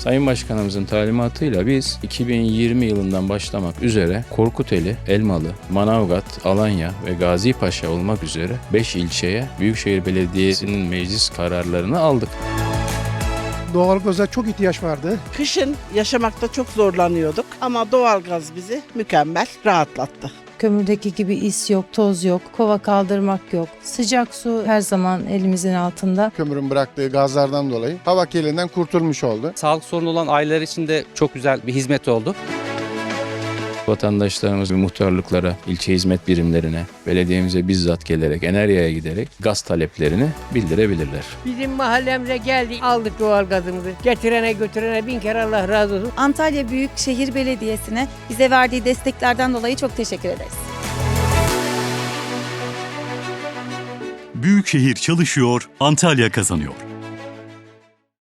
Sayın Başkanımızın talimatıyla biz 2020 yılından başlamak üzere Korkuteli, Elmalı, Manavgat, Alanya ve Gazi Paşa olmak üzere 5 ilçeye Büyükşehir Belediyesi'nin meclis kararlarını aldık. Doğalgaza çok ihtiyaç vardı. Kışın yaşamakta çok zorlanıyorduk ama doğalgaz bizi mükemmel rahatlattı. Kömürdeki gibi is yok, toz yok, kova kaldırmak yok. Sıcak su her zaman elimizin altında. kömürün bıraktığı gazlardan dolayı hava kirliliğinden kurtulmuş oldu. Sağlık sorunu olan aileler için de çok güzel bir hizmet oldu. Vatandaşlarımız muhtarlıklara, ilçe hizmet birimlerine, belediyemize bizzat gelerek, Enerya'ya giderek gaz taleplerini bildirebilirler. Bizim mahallemize geldi aldık doğalgazımızı. Getirene götürene bin kere Allah razı olsun. Antalya Büyükşehir Belediyesi'ne bize verdiği desteklerden dolayı çok teşekkür ederiz. Büyükşehir çalışıyor, Antalya kazanıyor.